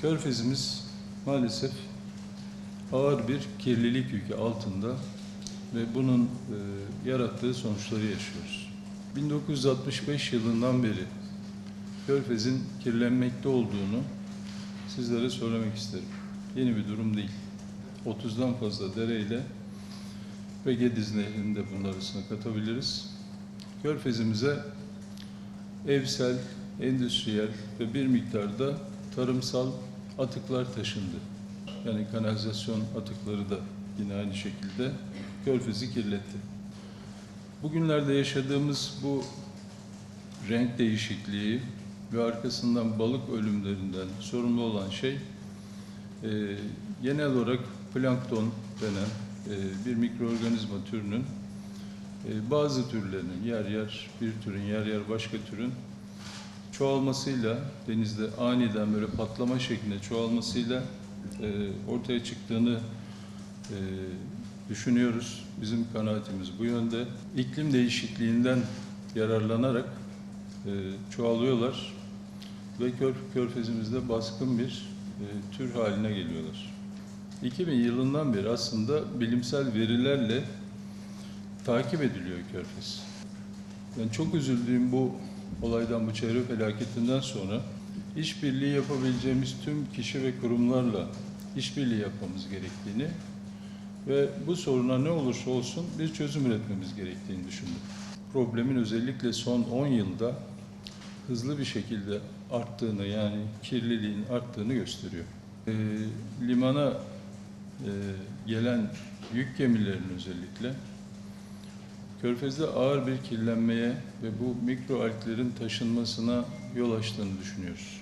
Körfezimiz maalesef ağır bir kirlilik yükü altında ve bunun e, yarattığı sonuçları yaşıyoruz. 1965 yılından beri Körfez'in kirlenmekte olduğunu sizlere söylemek isterim. Yeni bir durum değil. 30'dan fazla dereyle ve Gediz Nehri'ni de bunun arasına katabiliriz. Körfezimize evsel, endüstriyel ve bir miktarda tarımsal atıklar taşındı. Yani kanalizasyon atıkları da yine aynı şekilde Körfez'i kirletti. Bugünlerde yaşadığımız bu renk değişikliği ve arkasından balık ölümlerinden sorumlu olan şey e, genel olarak plankton denen e, bir mikroorganizma türünün e, bazı türlerinin yer yer bir türün yer yer başka türün çoğalmasıyla denizde aniden böyle patlama şeklinde çoğalmasıyla e, ortaya çıktığını e, düşünüyoruz. Bizim kanaatimiz bu yönde. İklim değişikliğinden yararlanarak e, çoğalıyorlar ve kör, körfezimizde baskın bir e, tür haline geliyorlar. 2000 yılından beri aslında bilimsel verilerle takip ediliyor körfez. Ben çok üzüldüğüm bu olaydan, bu çevre felaketinden sonra işbirliği yapabileceğimiz tüm kişi ve kurumlarla işbirliği yapmamız gerektiğini ve bu soruna ne olursa olsun bir çözüm üretmemiz gerektiğini düşündüm. Problemin özellikle son 10 yılda hızlı bir şekilde arttığını yani kirliliğin arttığını gösteriyor. E, limana e, gelen yük gemilerinin özellikle Körfez'de ağır bir kirlenmeye ve bu mikroalglerin taşınmasına yol açtığını düşünüyoruz.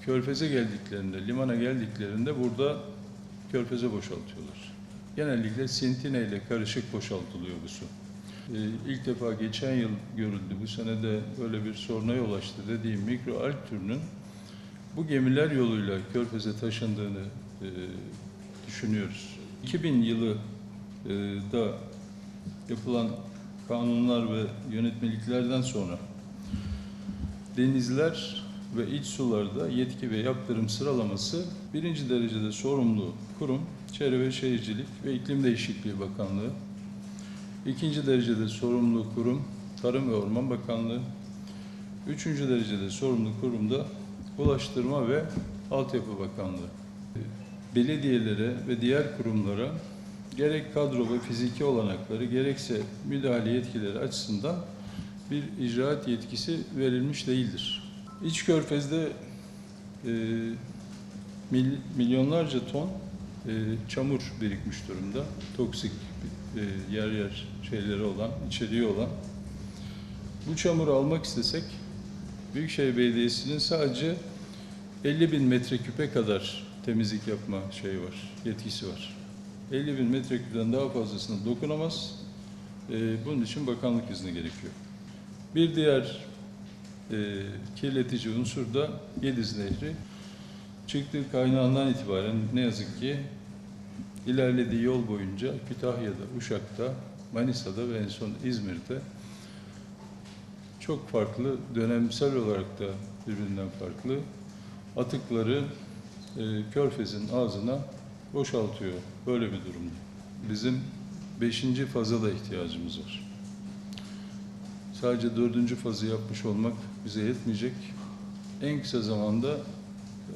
Körfez'e geldiklerinde, limana geldiklerinde burada körfeze boşaltıyorlar. Genellikle sintine ile karışık boşaltılıyor bu su. Ee, ilk defa geçen yıl görüldü, bu sene de öyle bir soruna yol açtı dediğim mikroalg türünün bu gemiler yoluyla körfeze taşındığını e, düşünüyoruz. 2000 yılı e, da yapılan kanunlar ve yönetmeliklerden sonra denizler ve iç sularda yetki ve yaptırım sıralaması birinci derecede sorumlu kurum Çevre ve Şehircilik ve İklim Değişikliği Bakanlığı. İkinci derecede sorumlu kurum Tarım ve Orman Bakanlığı. Üçüncü derecede sorumlu kurum da Ulaştırma ve Altyapı Bakanlığı. Belediyelere ve diğer kurumlara gerek kadro ve fiziki olanakları gerekse müdahale yetkileri açısından bir icraat yetkisi verilmiş değildir. İç Körfez'de e, mil, milyonlarca ton e, çamur birikmiş durumda. Toksik e, yer yer şeyleri olan, içeriği olan. Bu çamuru almak istesek Büyükşehir Belediyesi'nin sadece 50 bin metreküpe kadar temizlik yapma şeyi var, yetkisi var. 50 bin metreküpten daha fazlasına dokunamaz. E, bunun için bakanlık izni gerekiyor. Bir diğer e, kirletici unsur da Gediz Nehri. Çıktığı kaynağından itibaren ne yazık ki ilerlediği yol boyunca Kütahya'da, Uşak'ta, Manisa'da ve en son İzmir'de çok farklı, dönemsel olarak da birbirinden farklı atıkları e, Körfez'in ağzına boşaltıyor böyle bir durumda. Bizim beşinci faza da ihtiyacımız var. Sadece dördüncü fazı yapmış olmak bize yetmeyecek. En kısa zamanda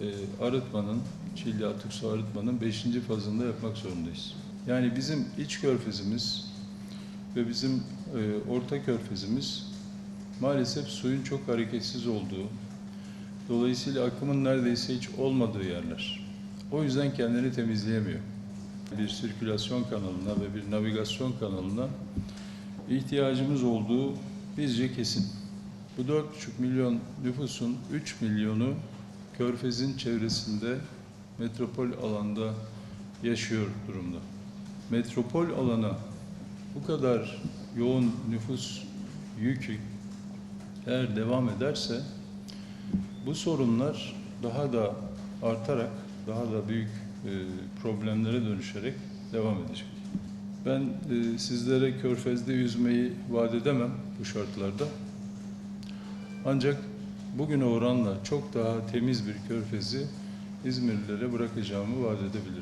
e, arıtmanın, Çilli Atık Su Arıtmanın beşinci fazında yapmak zorundayız. Yani bizim iç körfezimiz ve bizim e, orta körfezimiz maalesef suyun çok hareketsiz olduğu, dolayısıyla akımın neredeyse hiç olmadığı yerler. O yüzden kendini temizleyemiyor. Bir sirkülasyon kanalına ve bir navigasyon kanalına ihtiyacımız olduğu bizce kesin. Bu 4,5 milyon nüfusun 3 milyonu Körfez'in çevresinde metropol alanda yaşıyor durumda. Metropol alana bu kadar yoğun nüfus yükü eğer devam ederse bu sorunlar daha da artarak daha da büyük e, problemlere dönüşerek devam edecek. Ben e, sizlere körfezde yüzmeyi vaat edemem bu şartlarda. Ancak bugüne oranla çok daha temiz bir körfezi İzmirlilere bırakacağımı vaat edebilirim.